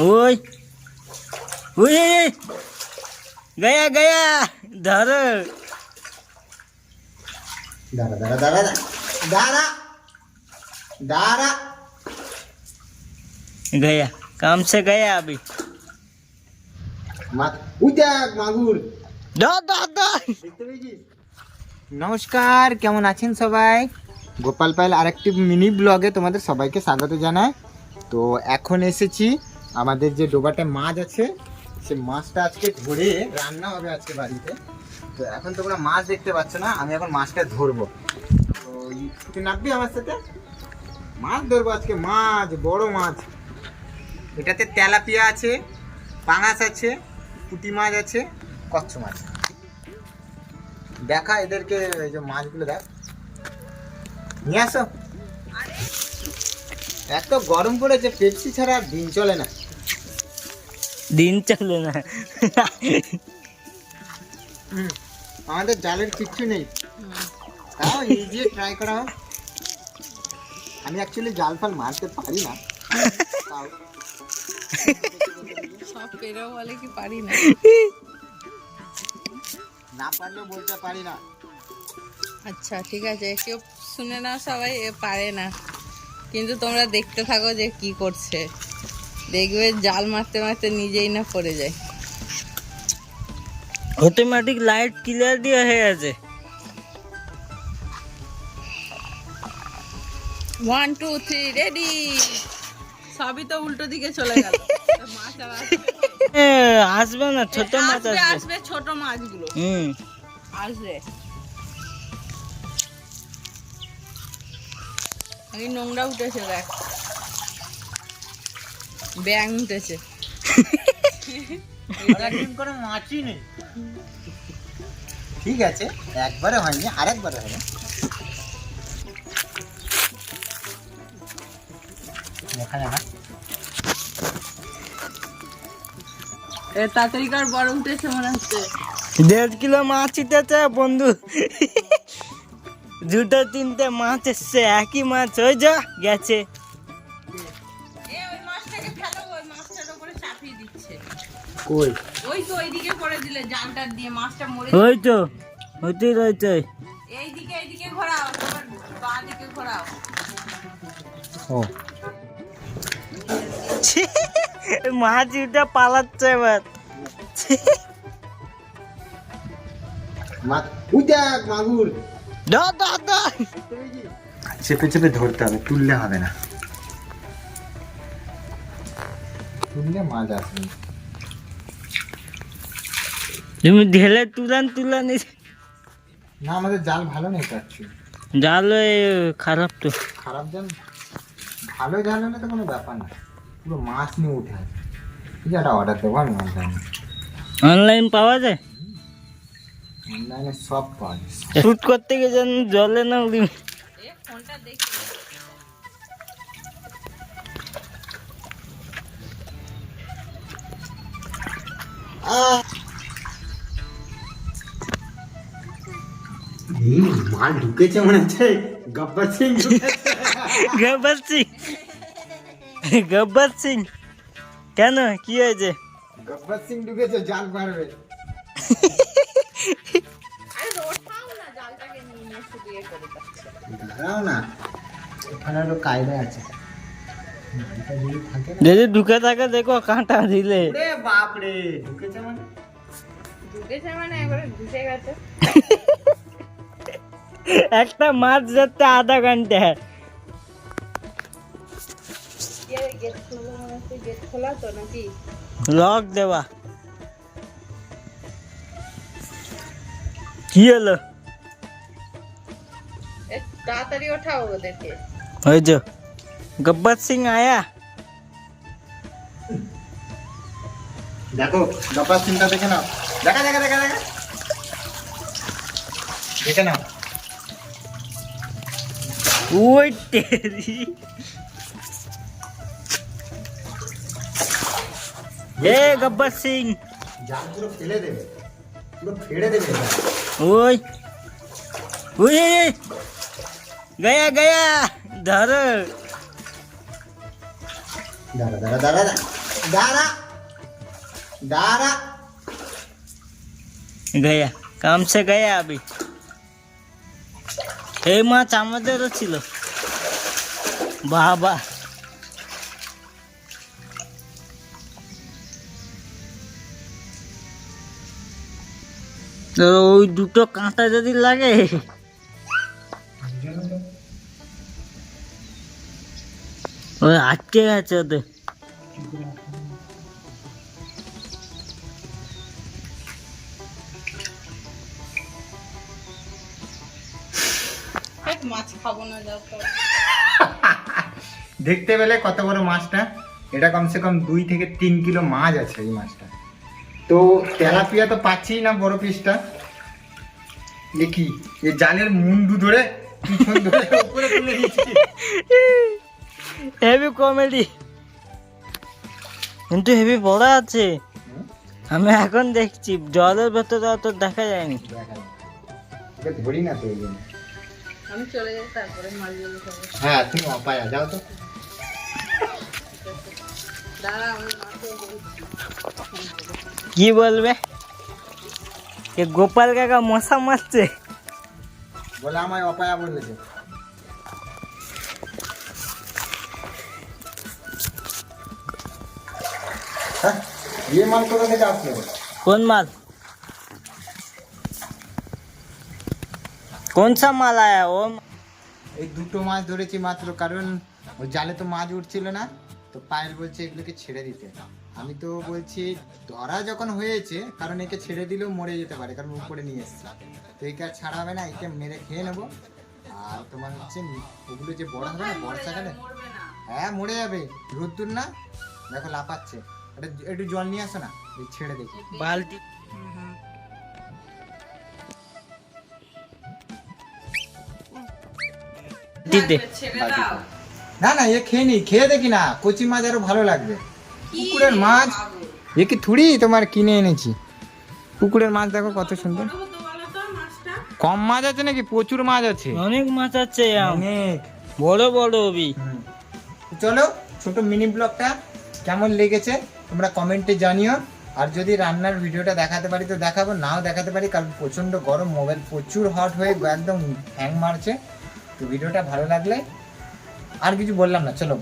ओय ओय गया गया। धर। धर धर धर दारा। दारा गया काम से गया अभी। नमस्कार कैमन आबा गोपाल पायल और एक मिनि ब्लगे तुम्हारा सबा के स्वागत जाना तो एखे আমাদের যে ডোবাটা মাছ আছে সে মাছটা আজকে ধরে রান্না হবে আজকে বাড়িতে। তো এখন তোমরা মাছ দেখতে পাচ্ছ না আমি এখন মাছটা ধরবো। তো তুই নামবি আমার সাথে? মাছ ধরবো আজকে মাছ বড় মাছ। এটাতে তেলাপিয়া আছে পাঙাশ আছে পুঁটি মাছ আছে কচ্ছ মাছ। দেখা এদেরকে এই যে মাছগুলো দেখ। নিয়ে আসো। এত গরম পড়েছে পেপসি ছাড়া দিন চলে না। দিন চলে না আমাদের জালের কিচ্ছু নেই। তাও এই ট্রাই করা আমি অ্যাকচুয়ালি জাল ফাল মারতে পারি না। তাও। সব পেরেও বলে কি পারি না? না পারলেও বলতে পারি না। আচ্ছা ঠিক আছে। কেউ শুনে না সবাই পারে না। কিন্তু তোমরা দেখতে থাকো যে কি করছে। দেখবে জাল মারতে মারতে নিজেই না পড়ে যায়। অটোমেটিক লাইট ক্লিয়ার দিয়ে হয়ে আছে। ওয়ান টু থ্রি রেডি সবই তো উল্টো দিকে চলে গেল। আসবে? না ছোট মাছ আসবে। আসবে ছোট মাছগুলো। হুম। আসবে। এই নোংরা উঠেছে দেখ। ব্যাং উঠেছে। নেই ঠিক আছে একবারে হয়নি আরেকবারে হবে। দেখা যাবে এ তাড়াতাড়ি কার বড় উঠেছে মনে হচ্ছে। দেড় কিলো মাছ উঠেছে বন্ধু। দুটো তিনটে মাছ এসছে একই মাছ ওই যা গেছে। কই? ওই তো ওইদিকে করে দিলে জালটা দিয়ে মাছটা মরে ওই তো রয়েছে। এইদিকে এইদিকে ঘোরাও তোমার বাঁ দিকে ঘোরাও। ও। মাছ উঠে পালাচ্ছে এবার। মাগুর। চেপে চেপে ধরতে হবে তুললে হবে না। তুললে মাছ আসবে। না। তুমি ঢেলে তুলান তুলান না আমাদের জাল ভালো নেই পাচ্ছি জাল খারাপ তো। খারাপ জাল? ভালো জাল হলে তো কোনো ব্যাপার না। পুরো মাছ নিয়ে উঠে আসবে ঠিক আছে অর্ডার দেবো আমি অনলাইনে অনলাইন পাওয়া যায়? অনলাইনে সব পাওয়া যায়। শুট করতে গিয়ে যেন জলে না উড়ি। এ ফোনটা দেখি মাল ঢুকেছে মনে হচ্ছে গব্বর সিং গব্বর সিং। গব্বর সিং। কেন? কি হয়েছে? গব্বর সিং ঢুকেছে জাল দাঁড়াও না ওখানে কায়দা আছে। যদি ঢুকে থাকে দেখো কাঁটা দিলে। বাপরে ঢুকেছে মানে? ঢুকেছে মানে একবারে ঢুকে গেছে। একটা মাছ ধরতে আধা ঘণ্টা গেট খোলা মনে হচ্ছে গেট খোলা তো নাকি লক দেওয়া কি হলো এ তাড়াতাড়ি ওঠাও ওদেরকে ওই যে গব্বর সিং আয়া দেখো গব্বর সিংটা দেখে নাও দেখা দেখা দেখা দেখা দেখে নাও ওই तेरी ये गब्बर सिंह ओए ओए गया गया धर दारा दारा दारा दारा गया काम से गया अभी এই মাছ আমাদেরও ছিল। বাবা। ওই দুটো কাঁটা যদি লাগে ওই আটকে গেছে ওদের। মাছ খাব না যাও দেখতে পেলে কত বড় মাছটা? এটা কমসে কম দুই থেকে তিন কিলো মাছ আছে এই মাছটা। তো তেলাপিয়া তো পাচ্ছি না বড় পিসটা। দেখি এই জালের মুন্ডু ধরে পিছন ধরে উপরে তুলে দিচ্ছি। হেভি কমেডি কিন্তু হেভি বড় আছে। আমি এখন দেখছি জলের ভেতরে অত দেখা যায়নি। ধরি না তো। আমি চলে যাই তারপরে মালগুলো খাবো হ্যাঁ তুমি অপায়া যাও তো দাঁড়া আমি কি বলবে এ গোপাল কাকা মশা মারছে বলে আমায় অপায়া বলেছে হ্যাঁ ये माल कोथा থেকে আসলো কোন মাল কোন সা মাল আয়া ও? এই দুটো মাছ ধরেছি মাত্র কারণ ওই জালে তো মাছ উঠছিল না তো পায়েল বলছে এগুলোকে ছেড়ে দিতে। আমি তো বলছি ধরা যখন হয়েছে কারণ একে ছেড়ে দিলেও মরে যেতে পারে কারণ উপরে নিয়ে এসছে। তো একে আর ছাড়া হবে না একে মেরে খেয়ে নেব। আর তোমার হচ্ছে ওগুলো যে বড় হবে না বর্ষাকালে হ্যাঁ মরে যাবে। রোদ্দুর না? দেখো লাপাচ্ছে এটা একটু জল নিয়ে আসো না ছেড়ে দেখি বালতি। দাও। না না এ খেয়ে নি খেয়ে দেখি না কচি মাছ আরও ভালো লাগবে। পুকুরের মাছ এ কি থুড়ি? তোমার কিনে এনেছি। পুকুরের মাছ দেখো কত সুন্দর। কম মাছ আছে নাকি? প্রচুর মাছ আছে। অনেক মাছ আছে অনেক। বড় বড়। তো চলো ছোট মিনি ব্লগটা কেমন লেগেছে তোমরা কমেন্টে জানিও। আর যদি রান্নার ভিডিওটা দেখাতে পারি তো দেখাবো নাও দেখাতে পারি কারণ প্রচণ্ড গরম মোবাইল প্রচুর হট হয়ে একদম হ্যাং মারছে। তো ভিডিওটা ভালো লাগলে আর কিছু বললাম না চলো বাই